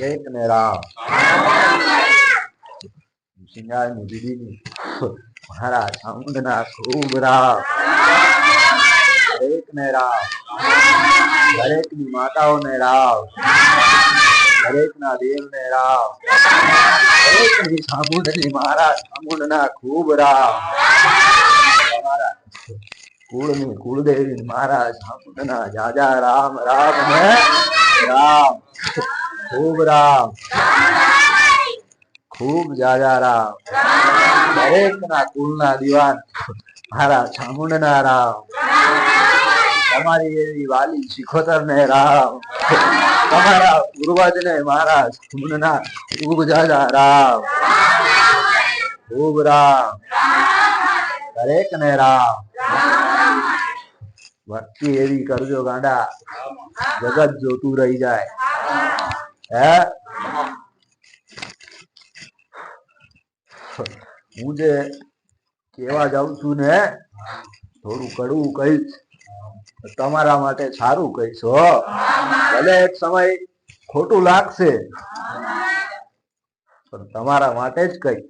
દરેક ને રામ સિંગારની દીદીની મારા ચામુંડના ખૂબ રામ દરેક ને રામ દરેકની માતાઓ ને રામ દરેક ના દેવ ને રામ દરેકની ચામુંડની મારા ચામુંડના ખૂબ રામ મારા કુળની કુળદેવી મારા ચામુંડના જાજા રામ રામ ને રામ ખૂબ રામ. ખૂબ જાજા રામ. દરેક ના કુળના દિવાન મારા ચામુંડના રામ. તમારી એવી વાલી શિખોતર ને રામ. તમારા પૂર્વજ ને મારા ચામુંડના ખૂબ જાજા રામ. ખૂબ રામ. દરેક ને રામ. ભક્તિ એવી કરજો ગાંડા. જગત જોતું રહી જાય. હે? હું જે કેવા જાઉં છું ને, થોડું કડવું કહીશ. તમારા માટે સારું કહીશ, હો. ભલે એક સમય ખોટું લાગશે, પણ તમારા માટે જ કહીશ.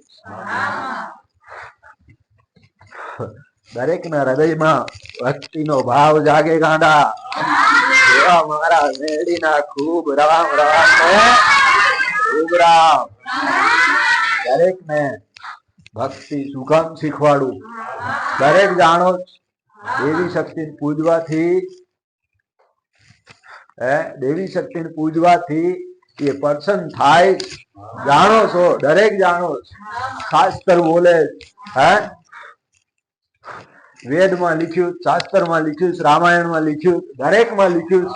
દરેક ના હૃદયમાં ભક્તિનો ભાવ જાગે ગાંડા. એવા મારા મેળીના ખૂબ રામ રામ ને ખૂબ રામ દરેક ને ભક્તિ સુગમ શીખવાડું. દરેક જાણો દેવી શક્તિ પૂજવાથી, હે, દેવી શક્તિ પૂજવાથી એ પ્રસન્ન થાય જાણો છો, દરેક જાણો. શાસ્ત્ર બોલે હે? વેદમાં લખ્યું, શાસ્ત્રમાં લખ્યું, રામાયણમાં લખ્યું દરેક દરેકમાં લખ્યું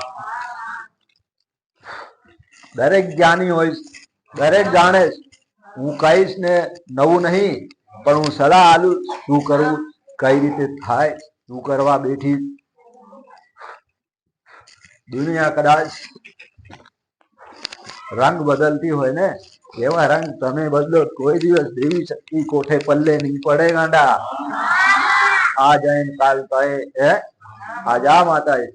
દરેક જ્ઞાની હોય દરેક જાણે હું કહીશ ને નવું નહીં, પણ હું સલાહ આલું શું કરવું, કઈ રીતે થાય, શું કરવા બેઠી. દુનિયા કદાચ રંગ બદલતી હોય ને, એવા રંગ તમે બદલો, કોઈ દિવસ દેવી શક્તિ કોઠે પલ્લે નહીં પડે ગાંડા. આ જૈન કાલ કહે હે આજ આ માતાજી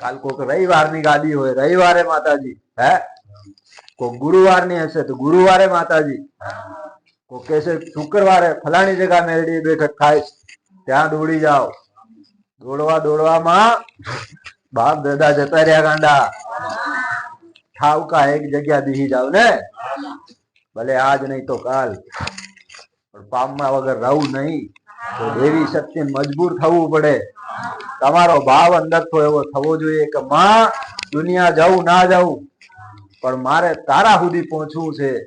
કાલ કોક રવિવારની ગાદી હોય રવિવારે માતાજી હે કોક ગુરુવારની હશે તો ગુરુવારે માતાજી કોક કહેશે શુક્રવારે ફલાણી જગા મેળડી બેઠક થાય છે. ત્યાં દોડી જાઓ દોડવા દોડવામાં બાપ દાદા જતા રહ્યા ગાંડા ઠાવકા એક જગ્યા દીહી જાવ ને ભલે આજ નહીં તો કાલ પણ પામમાં વગર રહું નહીં દેવી શક્તિ મજબૂર થવું પડે. તમારો ભાવ અંદર એવો થવો જોઈએ કે, માં, દુનિયા જવું ના જવું, પણ મારે તારા સુધી પહોંચવું છે.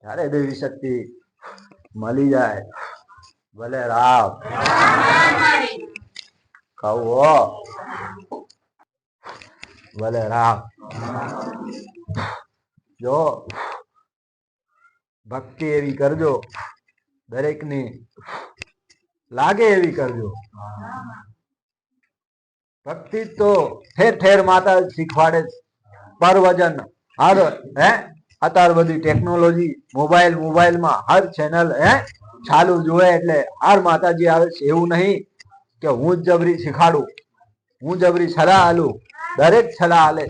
ત્યારે દેવી શક્તિ મળી જાય. ભલે રામ. કહું ભલે રામ. જો, ભક્તિ એવી કરજો. દરેકની લાગે એવી કરજો. ભક્તિ તો ઠેર ઠેર માતા શીખવાડે પર પરવજન, હર, હે? અત્યારે બધી ટેકનોલોજી મોબાઈલ મોબાઈલમાં હર ચેનલ હે? ચાલુ જોવે એટલે હર માતાજી આવે છે. એવું નહીં કે હું જબરી શીખાડું, હું જબરી સલાહ આલું દરેક સલાહ આલે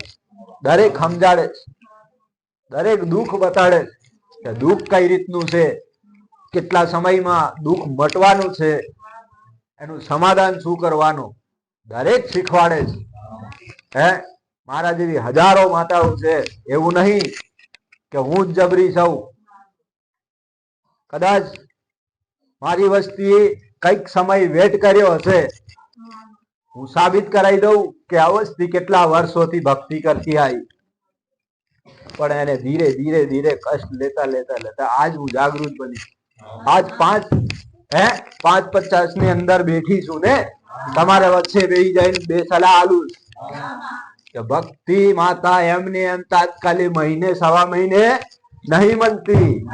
દરેક સમજાડે દરેક દુઃખ બતાડે કે દુઃખ કઈ રીતનું છે? કેટલા સમયમાં દુઃખ મટવાનું છે, એનું સમાધાન શું કરવાનું? દરેક શીખવાડે છે. હે? મારા જેવી હજારો માતાઓ છે, એવું નહીં કે હું જ જબરી સૌ કદાચ મારી વસ્તી કંઈક સમય વેટ કર્યો હશે. હું સાબિત કરાવી દઉં કે આ કેટલા વર્ષોથી ભક્તિ કરતી આવી પણ એને ધીરે ધીરે ધીરે કષ્ટ લેતા લેતા લેતા આજ હું જાગૃત બની આજ પાંચ, હે? પાંચ પચાસની અંદર બેઠી ને? તમારે વચ્ચે બેહી જઈને બે સલાહ આલું. ભક્તિ માતા એમને એમ તાત્કાલિક મહિને, સવા મહિને નહીં મળતી.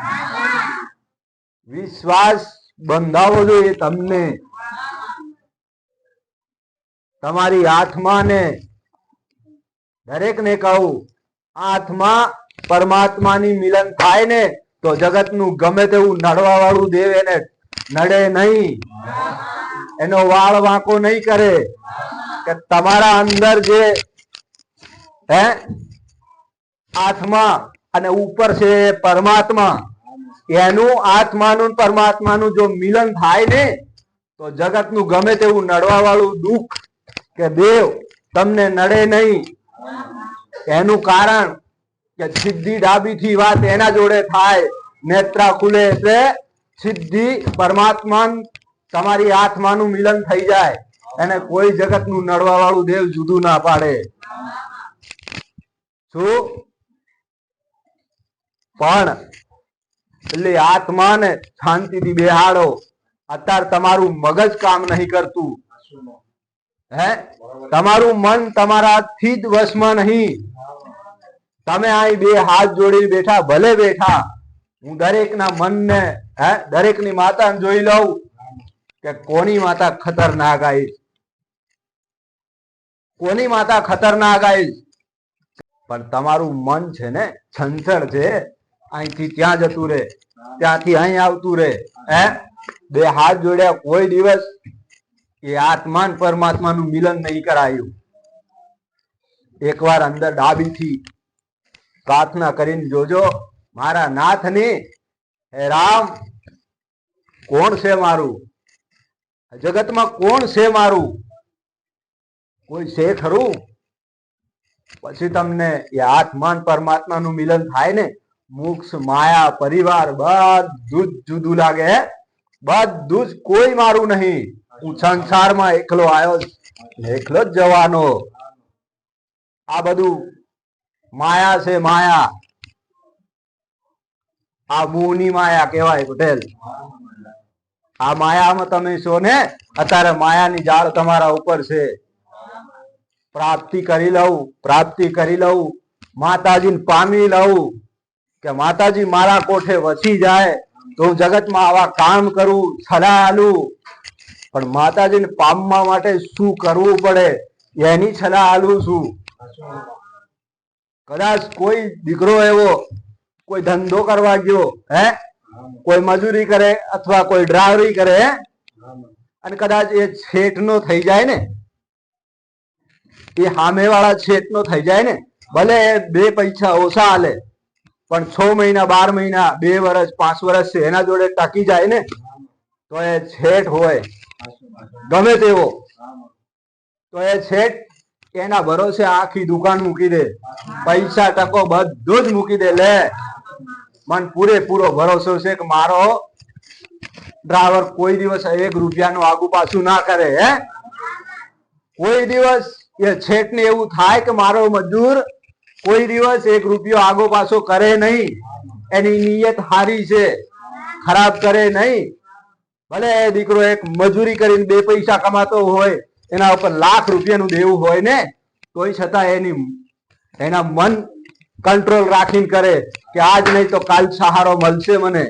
વિશ્વાસ બંધાવો જોઈએ તમને. તમારી આત્માને દરેકને કહું આત્મા પરમાત્માની મિલન થાય ને તો જગતનું ગમે તેવું નડવા વાળું દેવ એને નડે નહીં. એનો વાળ વાંકો નહીં કરે. કે તમારા અંદર જે, હે, આત્મા અને ઉપર છે પરમાત્મા, એનું આત્માનું પરમાત્માનું જો મિલન થાય ને, તો જગતનું ગમે તેવું નડવા વાળું દુઃખ કે દેવ તમને નડે નહીં. એનું કારણ કે સિદ્ધિ ડાબીથી વાત એના જોડે થાય, નેત્રા ખુલે એટલે સિદ્ધિ પરમાત્મા તમારી આત્માનું મિલન થઈ જાય. એને કોઈ જગતનું નડવા વાળું દેવ જુદું ના પાડે. શું? પણ એટલે આત્માને શાંતિથી બેહાડો. અત્યારે તમારું મગજ કામ નહીં કરતું. હે? તમારું મન તમારાથી જ વશમાં નહીં. તમે અહીં બે હાથ જોડી બેઠા, ભલે બેઠા, હું દરેકના મનને, હે, દરેકની માતાને જોઈ લઉં કે કોની માતા ખતરનાક આવી કોની માતા ખતરનાક આવી પણ તમારું મન છે ને છંછળ છે. અહીંથી ત્યાં જતું રહે ત્યાંથી અહીં આવતું રહે હે? બે હાથ જોડ્યા કોઈ દિવસ એ આત્મા ને પરમાત્માનું મિલન નહીં કરાયું. એકવાર અંદર ડાબીથી પ્રાર્થના કરીને જોજો, મારા નાથની હે રામ, કોણ છે મારું? જગતમાં કોણ છે મારું? કોઈ છે ખરું? પછી તમને એ આત્માન પરમાત્માનું મિલન થાય ને, મોક્ષ, માયા, પરિવાર, બધું જ જુદું લાગે બધું જ કોઈ મારું નહીં. હું સંસારમાં એકલો આવ્યો એકલો જ જવાનો. આ બધું માયા છે માયા. આ મોહની માયા કહેવાય પટેલ આ માયામાં તમે છો ને, અત્યારે માયાની જાળ તમારા ઉપર છે. પ્રાપ્તિ કરી લઉં, પ્રાપ્તિ કરી લઉં, માતાજીને પામી લઉં, કે માતાજી મારા કોઠે વસી જાય, તો હું જગતમાં આવા કામ કરું સલાહ આલું. પણ માતાજીને પામવા માટે શું કરવું પડે? એની સલાહ આલું છું. કદાચ કોઈ દીકરો એવો કોઈ ધંધો કરવા ગયો, હે? કોઈ મજૂરી કરે અથવા કોઈ ડ્રાઈવરી કરે, હે? અને કદાચ એ શેઠનો થઈ જાય ને? એ સામેવાળા શેઠનો થઈ જાય ને? ભલે બે પૈસા ઓછા હાલે પણ છ મહિના, બાર મહિના, બે વર્ષ પાંચ વર્ષ છે, એના જોડે ટકી જાય ને? તો એ છેઠ હોય. ગમે તેવો. તો એ એના ભરોસે આખી દુકાન મૂકી દે. પૈસા ટકો બધું જ મૂકી દે. લે. મન પૂરેપૂરો ભરોસો છે કે મારો ડ્રાઈવર કોઈ દિવસ એક રૂપિયાનું આગુ પાછું ના કરે, હે? કોઈ દિવસ એ છેક ને એવું થાય કે મારો મજૂર કોઈ દિવસ એક રૂપિયો આગો પાછો કરે નહીં. એની નિયત હારી છે. ખરાબ કરે નહીં. ભલે દીકરો એક મજૂરી કરીને બે પૈસા કમાતો હોય એના ઉપર લાખ રૂપિયાનું દેવું હોય ને, તોય છતાં એની એના મન કંટ્રોલ રાખીને કરે કે આજ નહીં તો કાલ સહારો મળશે મને.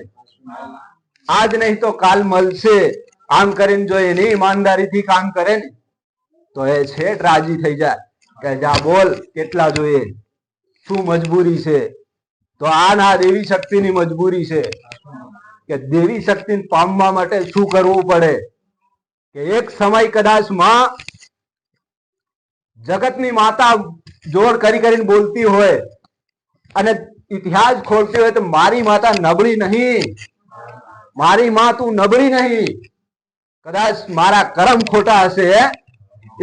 આજ નહીં તો કાલ મળશે. આમ કરીને જો એની ઈમાનદારીથી કામ કરે ને, તો એ છેટ રાજી થઈ જાય. કે જા બોલ, કેટલા જોઈએ? શું મજબૂરી છે? તો આ ના દેવી શક્તિની મજબૂરી છે. કે દેવી શક્તિને પામવા માટે શું કરવું પડે? કે એક સમય કદાચમાં જગતની માતા જોડ કરી કરીને બોલતી હોય અને ઇતિહાસ ખોલતી હોય તો મારી માતા નબળી નહીં. મારી માં તું નબળી નહીં. કદાચ મારા કરમ ખોટા હશે?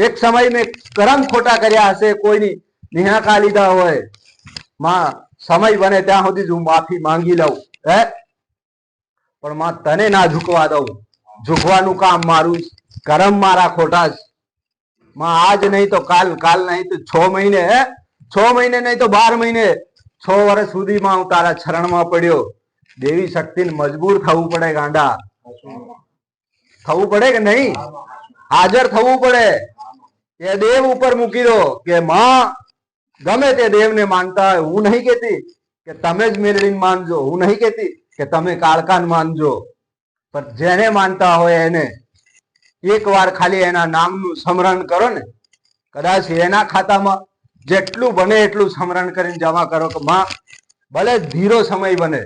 એક સમય મેં કરમ ખોટા કર્યા હશે, કોઈની નિહાકા લીધા હોય. માં સમય બને ત્યાં સુધી હું માફી માંગી લઉં. હે? પણ માં તને ના ઝૂકવા દઉં. ઝૂકવાનું કામ મારું. કરમ મારા ખોટા છે માં આજ નહીં તો કાલ કાલ નહીં તો છ મહિને છ મહિને નહીં તો બાર મહિને. છ વર્ષ સુધીમાં હું તારા ચરણમાં પડ્યો. દેવી શક્તિને મજબૂર થવું પડે ગાંડા. થવું પડે કે નહીં? હાજર થવું પડે. એ દેવ ઉપર મૂકી દો કે માં, ગમે તે દેવને માનતા હોય. હું નહીં કેતી કે તમે જ મેળવીને માનજો. હું નહીં કેતી કે તમે કાળકાન માનજો. પણ જેને માનતા હોય એને. એક વાર ખાલી એના નામનું સ્મરણ કરો ને, કદાચ એના ખાતામાં જેટલું બને એટલું સ્મરણ કરીને જમા કરો કે માં, ભલે ધીરો સમય બને,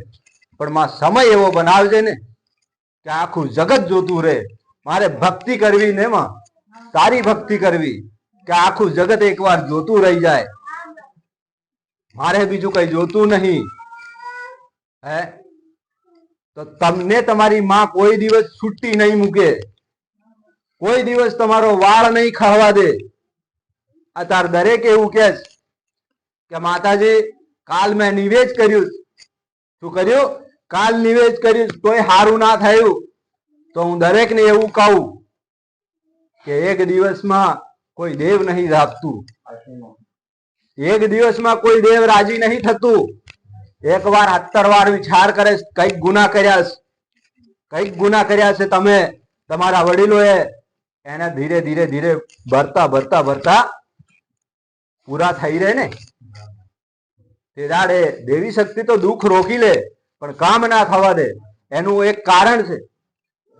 પણ માં સમય એવો બનાવજે ને કે આખું જગત જોતું રહે. મારે ભક્તિ કરવી ને માં, સારી ભક્તિ કરવી કે આખું જગત એકવાર જોતું રહી જાય. મારે બીજું કઈ જોતું નહીં. હે? તો તમને તમારી માં કોઈ દિવસ છૂટી નહીં મૂકે. કોઈ દિવસ તમારો વાળ નહીં ખાવા દે. આ તાર દરેક એવું કે કે, માતાજી, કાલ મેં નિવેદ કર્યું શું કર્યું? કાલ નિવેદ કર્યું તોય સારું ના થયું. તો હું દરેકને એવું કહું કે, એક દિવસમાં કોઈ દેવ નહીં રાખતું એક દિવસમાં કોઈ દેવ રાજી નહીં થતું. એક વાર સત્તર વાર વિચાર કરે કંઈક ગુના કર્યા કંઈક ગુના કર્યા છે તમે. તમારા વડીલોએ એને ધીરે ધીરે ધીરે ભરતા ભરતા ભરતા પૂરા થઈ રહે ને? તે દાડે દેવી શક્તિ તો દુઃખ રોકી લે, પણ કામ ના થવા દે. એનું એક કારણ છે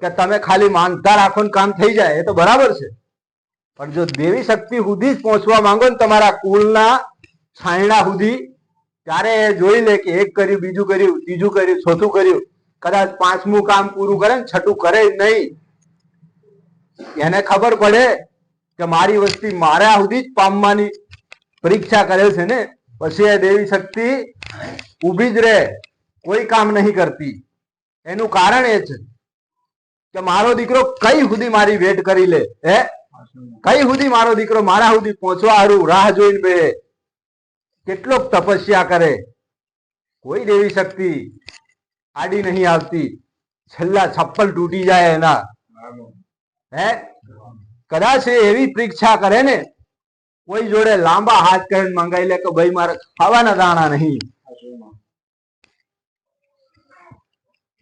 કે તમે ખાલી માનતા રાખો ને કામ થઈ જાય, એ તો બરાબર છે. પણ જો દેવી શક્તિ સુધી જ પહોંચવા માંગો ને તમારા કુળના છાયણા સુધી, ત્યારે એ જોઈ લે કે એક કર્યું, બીજું કર્યું, ત્રીજું કર્યું, ચોથું કર્યું. કદાચ પાંચમું કામ પૂરું કરે ને, છઠ્ઠું કરે નહીં. એને ખબર પડે કે મારી વસ્તી મારા સુધી જ પામવાની પરીક્ષા કરે છે ને, પછી એ દેવી શક્તિ ઊભી જ રહે, કોઈ કામ નહીં કરતી. એનું કારણ એ છે કે મારો દીકરો કઈ સુધી મારી વેટ કરી લે, હે? કઈ સુધી મારો દીકરો મારા સુધી પહોંચવા હારું રાહ જોઈને બે કેટલોક તપસ્યા કરે. કોઈ દેવી શક્તિ આડી નહીં આવતી. છેલ્લા છપ્પલ તૂટી જાય એના. કદાચ એવી પરીક્ષા કરે ને, કોઈ જોડે લાંબા હાથ કરીને મંગાઈ લે કે ભાઈ મારે ખાવાના દાણા નહીં.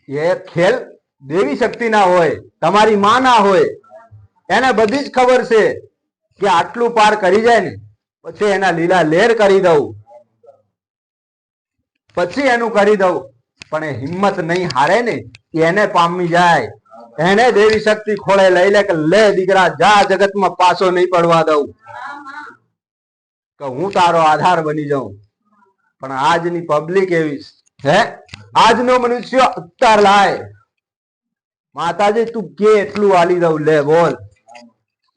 એ ખેલ દેવી શક્તિ ના હોય, તમારી માં ના હોય, એને બધી જ ખબર છે કે આટલું પાર કરી જાય ને, પછી એના લીલા લેર કરી દઉં. પછી એનું કરી દઉં. પણ એ હિંમત નહીં હારે ને, એને પામી જાય. એને દેવી શક્તિ ખોળે લઈ લે કે લે દીકરા, જા જગતમાં પાછો નહીં પડવા દઉં. કે હું તારો આધાર બની જાઉં. પણ આજની પબ્લિક એવી હે? આજનો મનુષ્ય અત્યાર લાય. માતાજી, તું કે એટલું આલી દઉં? લે, બોલ.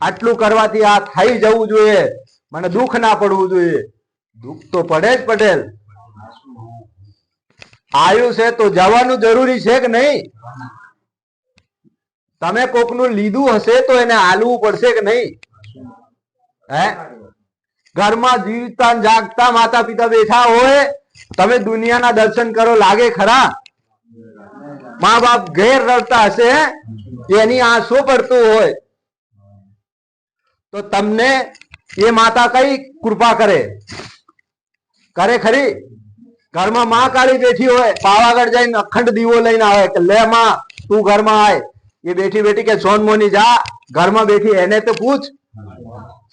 આટલું કરવાથી આ થઈ જવું જોઈએ. મને દુઃખ ના પડવું જોઈએ. દુઃખ તો પડે જ પટેલ. આયુ છે તો જવાનું જરૂરી છે કે નહીં? તમે કોકનું લીધું હશે તો એને હાલવું પડશે કે નહીં? હે? ઘરમાં જીવતા જાગતા માતા પિતા બેઠા હોય, તમે દુનિયાના દર્શન કરો, લાગે ખરા? મા બાપ ઘેર રડતા હશે, એની આંસુ પડતું હોય. તો તમને એ માતા કઈ કૃપા કરે? કરે ખરી? ઘરમાં માં કાળી બેઠી હોય, પાવાગઢ જઈને અખંડ દીવો લઈને આવે કે, લે માં, તું ઘરમાં આય. એ બેઠી બેઠી કે, સોન મોની, જા, ઘરમાં બેઠી, એને તો પૂછ.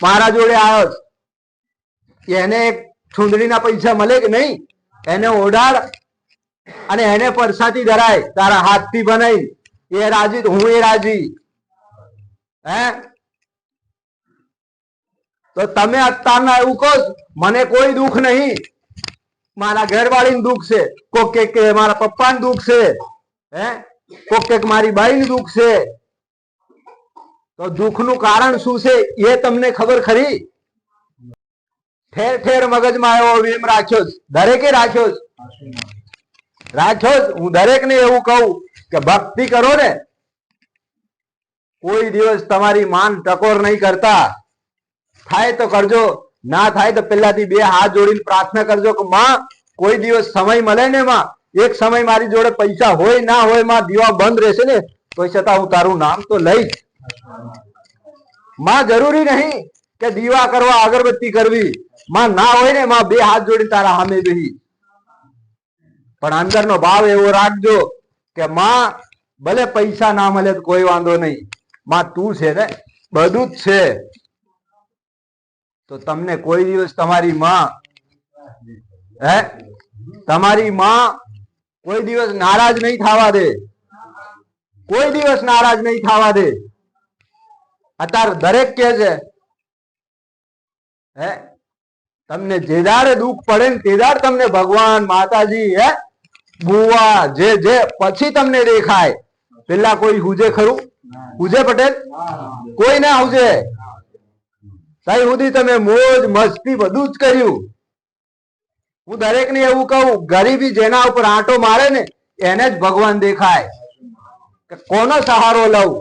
મારા જોડે આવ્યો. એને એક પૈસા મળે કે નહીં? એને ઓઢાડ અને એને પરસાથી ધરાય, તારા હાથથી બનાવી. એ રાજી તો હું એ રાજી. હે? તો તમે અત્યારના એવું કહો મને કોઈ દુઃખ નહીં. મારા ઘરવાળીને દુઃખ છે. કોક કે, મારા પપ્પાને દુઃખ છે. હે? કોક કે મારી બાઈનું દુઃખ છે તો દુઃખનું કારણ શું છે એ તમને ખબર ખરી ઠેર ઠેર મગજમાં એવો વેમ રાખ્યો. દરેકે રાખ્યો. રાખ્યો જ. હું દરેકને એવું કહું કે ભક્તિ કરો ને કોઈ દિવસ તમારી માન ટકોર નહીં કરતા થાય તો કરજો ના થાય તો પેલાથી બે હાથ જોડીને પ્રાર્થના કરજો કે માં, કોઈ દિવસ સમય મળે ને માં એક સમય મારી જોડે પૈસા હોય, ના હોય, માં દીવા બંધ રહેશે ને તો છતાં હું તારું નામ તો લઈશ. માં જરૂરી નહીં કે દીવા કરવા અગરબત્તી કરવી. માં ના હોય ને, માં બે હાથ જોડી તારા સામે બેહી. પણ અંદરનો ભાવ એવો રાખજો કે માં, ભલે પૈસા ના મળે તો કોઈ વાંધો નહીં. માં તું છે ને, બધું જ છે. તો તમને કોઈ દિવસ તમારી માં, હે? તમારી માં કોઈ દિવસ નારાજ નહીં થવા દે. કોઈ દિવસ નારાજ નહીં થવા દે. અત્યારે દરેક કે છે, હે, તમને જે દાડે દુઃખ પડે ને તે દાડ તમને ભગવાન, માતાજી, હે, બુવા, જે જે, પછી તમને દેખાય. પેલા કોઈ હુજે ખરું? હુજે પટેલ? કોઈ ના હુજે. સાહેબ તમે મોજ, મસ્તી બધું જ કર્યું. હું દરેકને એવું કહું, ગરીબી જેના ઉપર આંટો મારે ને, એને જ ભગવાન દેખાય. કોનો સહારો લઉં?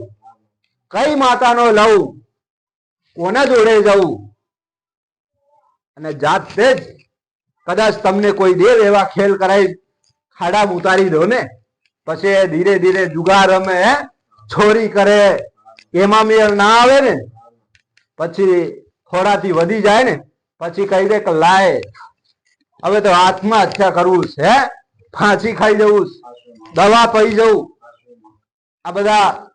કઈ માતાનો લઉં? કોના જોડે જવું અને જાતે જ કદાચ તમને કોઈ દેવ એવા ખેલ કરાવી ખાડા ઉતારી દો ને, પછી ધીરે ધીરે જુગાર રમે છોરી કરે, એમાં મેળ ના આવે ને, પછી ખોરાથી વધી જાય ને, પછી કહી દે કે લાય. હવે તો આત્મહત્યા કરવું છે ફાંસી ખાઈ જવું દવા પી જવું. આ બધા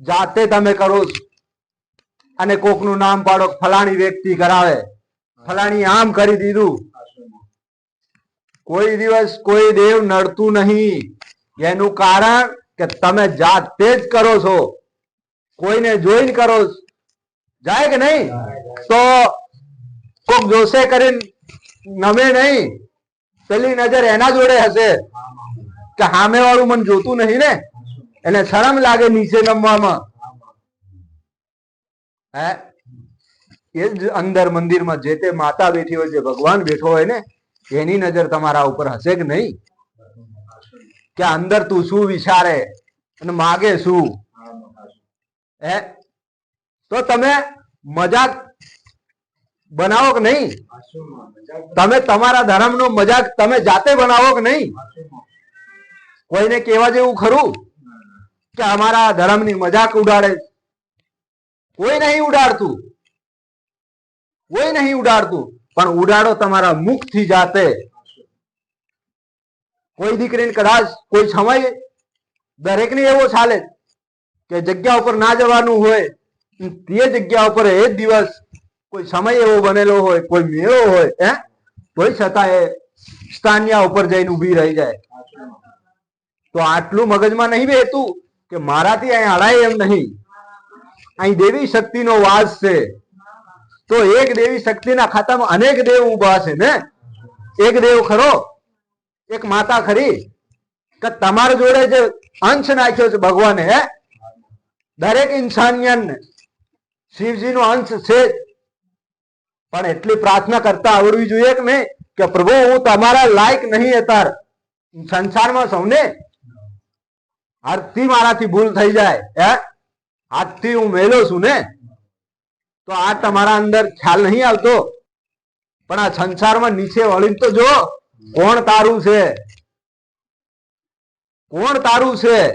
જાતે તમે કરો અને કોકનું નામ પાડો ફલાણી વ્યક્તિ કરાવે. ફલાણી આમ કરી દીધું. કોઈ દિવસ કોઈ દેવ નડતું નહીં. એનું કારણ કે તમે જાતે જ કરો છો. કોઈને જોઈને કરો જાય કે નહીં? તો કોક જોશે કરીને નમે નહીં. પેલી નજર એના જોડે હશે. કે સામે વાળું મને જોતું નહીં ને? એને શરમ લાગે નીચે નમવામાં. હે? એ જ અંદર મંદિરમાં જે તે માતા બેઠી હોય, જે ભગવાન બેઠો હોય ને, એની નજર તમારા ઉપર હશે કે નહીં? કે અંદર તું શું વિચારે અને માગે શું? હે? તો તમે મજાક બનાવો કે નહીં? તમે તમારા ધર્મનો મજાક તમે જાતે બનાવો કે નહીં? કોઈને કહેવા જેવું ખરું કે અમારા ધર્મની મજાક ઉડાડે? કોઈ નહીં ઉડાડતું. કોઈ નહીં ઉડાડતું. પણ ઉડાડો તમારા મુખથી જાતે. કોઈ દીકરીને કદાચ કોઈ સમય દરેકને એવો ચાલે કે જગ્યા ઉપર ના જવાનું હોય તે જગ્યા ઉપર એ દિવસ કોઈ સમય એવો બનેલો હોય, કોઈ મેળો હોય, હે? તોય છતાં એ સ્થાનિયા ઉપર જઈને ઊભી રહી જાય. તો આટલું મગજમાં નહીં બેતું કે મારાથી અહીં અડાય એમ નહીં. અહીં દેવી શક્તિનો વાસ છે. તો એક દેવી શક્તિના ખાતામાં અનેક દેવ ઊભા છે, ને? એક દેવ ખરો, એક માતા ખરી. કે તમારા જોડે જે અંશ નાખ્યો છે ભગવાને, હે? દરેક ઇન્સાનિયન શિવજીનો અંશ છે. પણ એટલી પ્રાર્થના કરતા આવડવી જોઈએ કે નહીં? કે પ્રભુ, હું તમારા લાયક નહીં અતાર. સંસારમાં સૌને આજથી મારાથી ભૂલ થઈ જાય, હે? આજથી હું મેલો છું ને? તો આ તમારા અંદર ખ્યાલ નહીં આવતો. પણ આ સંસારમાં નીચે વળીને તો જો કોણ તારું છે? કોણ તારું છે?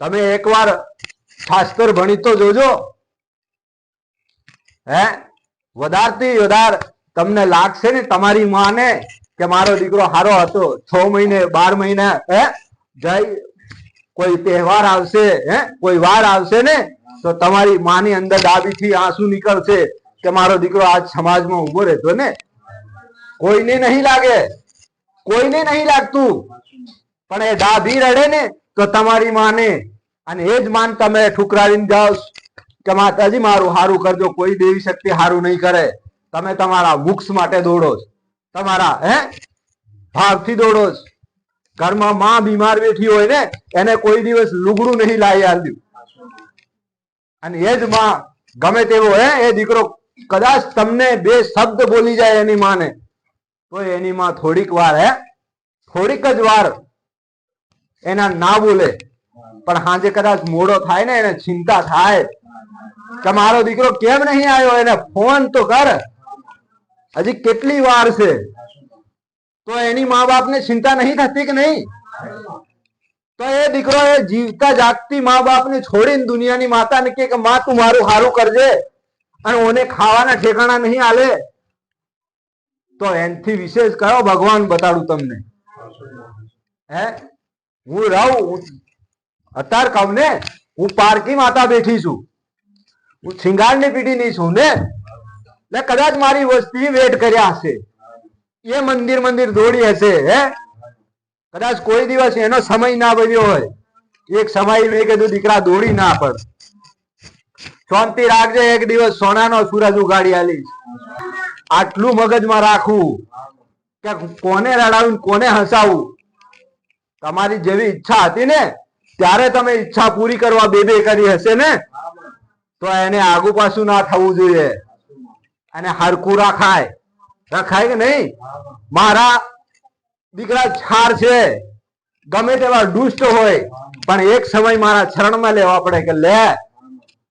તમે એકવાર શાસ્ત્ર ભણી તો જોજો. હે? વધારતી વધાર તમને લાગશે ને તમારી માને કે મારો દીકરો હારો હતો. છ મહિને, બાર મહિને, હે? જય, કોઈ તહેવાર આવશે, હે? કોઈ વાર આવશે ને, તો તમારી માની અંદર ડાબીથી આંસુ નીકળશે કે મારો દીકરો આજ સમાજમાં ઊભો રહેતો ને. કોઈને નહીં લાગે. કોઈને નહીં લાગતું. પણ એ ડાભી રડે ને, તો તમારી માને. અને એ જ માન તમે ઠુકરાવીને જાઓ. કે માતાજી, મારું હારું કરજો, કોઈ દેવી શક્તિ હારું નહીં કરે. તમે તમારા મુક્ષ માટે દોડો તમારા, હે? ભાવથી દોડો ઘરમાં માં બીમાર બેઠી હોય ને, એને કોઈ દિવસ લુગડું નહીં લાવી આલ્યું અને એ જ માં ગમે તેવો, હે? એ દીકરો કદાચ તમને બે શબ્દ બોલી જાય એની માને, તો એની માં થોડીક વાર, હે? થોડીક જ વાર એના ના બોલે. પણ હાજે કદાચ મોડો થાય ને, એને ચિંતા થાય કે મારો દીકરો કેમ નહીં આવ્યો? એને ફોન તો કર. હજી કેટલી વાર છે? તો એની મા બાપને ચિંતા નહીં થતી કે નહીં? તો એ દીકરો એ જીવતા જાગતી મા બાપને છોડીને દુનિયાની માતાને કે, માં, તું મારું સારું કરજે અને ઓને ખાવાના ઠેકાણા નહીં આલે. તો એનથી વિશેષ કયો ભગવાન બતાડું તમને? હે? હું રહું. અત્યારે કહું ને હું પારકી માતા બેઠી છું. હું શિંગારની પીઢીની છું, ને? એટલે કદાચ મારી વસ્તી વેટ કર્યા હશે. એ મંદિર મંદિર દોડી હશે, હે? કદાચ કોઈ દિવસ એનો સમય ના બન્યો હોય. એક સમય મેં કીધું, દીકરા, દોડી ના પડ. શાંતિ રાખજે, એક દિવસ સોનાનો સૂરજ ઉગાડી આલીશ. આટલું મગજમાં રાખવું કે કોને રડાવું કોને હસાવું? તમારી જેવી ઈચ્છા હતી ને, ત્યારે તમે ઈચ્છા પૂરી કરવા બે બે કરી હશે ને? તો એને આગુ પાછું ના થવું જોઈએ. અને હરકું રાખાય. રખાય કે નહીં? મારા દીકરા છાર છે. ગમે તેવા દુષ્ટ હોય, પણ એક સમય મારા શરણમાં લેવા પડે કે લે,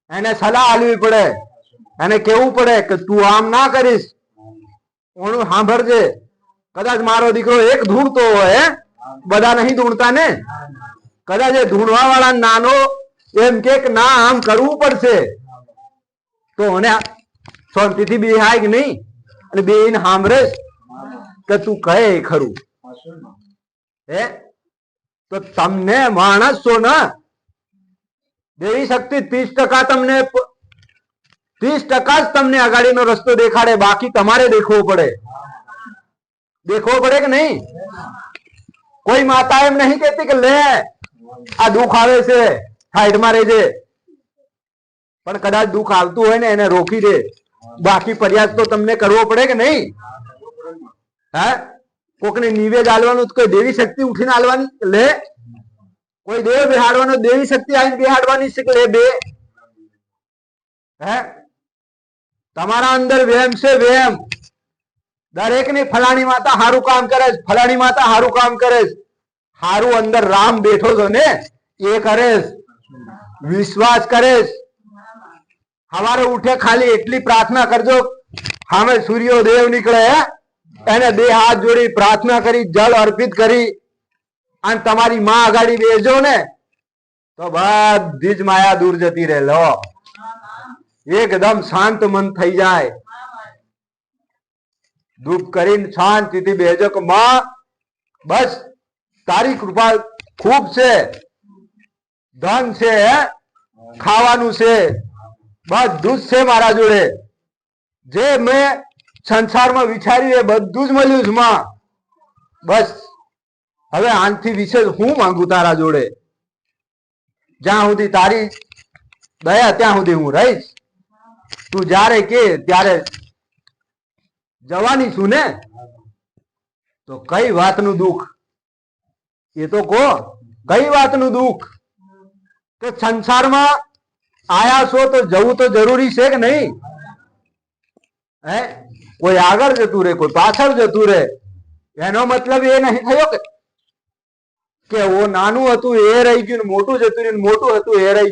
એને સલાહ આલવી પડે. એને કેવું પડે કે તું આમ ના કરીશ. હું સાંભળજે. કદાચ મારો દીકરો એક ધૂણતો હોય? બધા નહીં ધૂણતા ને? કદાચ એ ધૂણવા વાળા નાનો એમ કે ના, આમ કરવું પડશે. તો અને શાંતિથી બેહાય કે નહીં? અને બેહીને સાંભળે કે તું કહે ખરું. હે? તો તમને માણસ છો ને દેવી શક્તિ ત્રીસ ટકા તમને ત્રીસ ટકા જ તમને આગાડીનો રસ્તો દેખાડે, બાકી તમારે દેખવો પડે. દેખવો પડે કે નહીં? કોઈ માતા એમ નહીં કેતી કે લે, આ દુઃખ આવે છે. સાઈડમાં રહેજે. પણ કદાચ દુઃખ આવતું હોય ને એને રોકી દે. બાકી પ્રયાસ તો તમને કરવો પડે કે નહીં? હા? કોકને નિવેદ આલવાનું કોઈ દેવી શક્તિ ઉઠીને આલવાની? લે? કોઈ દેવ બેહાડવાનો, દેવી શક્તિ આવીને બેહાડવાની છે લે બે? હે? તમારા અંદર વેમ છે વેમ દરેકની ફલાણી માતા હારું કામ કરે છે. ફલાણી માતા હારું કામ કરે છે. હારું અંદર રામ બેઠો છો ને? એ કરે છે. વિશ્વાસ કરીશ. હવારે ઉઠે ખાલી એટલી પ્રાર્થના કરજો. સામે સૂર્યોદેવ નીકળે એને બે હાથ જોડી પ્રાર્થના કરી, જળ અર્પિત કરી. અને તમારી માં આગાડી બેસજો ને, તો બધી જ માયા દૂર જતી રહે, લો. એકદમ શાંત મન થઈ જાય. દુઃખ કરીને શાંતિથી બેજો કે, માં, બસ, તારી કૃપા ખૂબ છે. ધન છે, ખાવાનું છે, બધું જ છે મારા જોડે. જે મેં સંસારમાં વિચાર્યું એ બધું જ મળ્યું છે બસ. હવે આનથી વિશેષ હું માંગુ તારા જોડે? જ્યાં સુધી તારી દયા, ત્યાં સુધી હું રહીશ. તું જ્યારે કે ત્યારે જવાની છું ને, તો કઈ વાતનું દુઃખ? એ તો કહો, કઈ વાતનું દુઃખ? કે સંસારમાં આયા છો તો જવું તો જરૂરી છે કે નહીં? હે? કોઈ આગળ જતું રહે, કોઈ પાછળ જતું રહે, એનો મતલબ એ નહીં થયો કે? કે ઓ નાનું હતું, એ રહી ગયું મોટું જતું રહ્યું મોટું હતું, એ રહી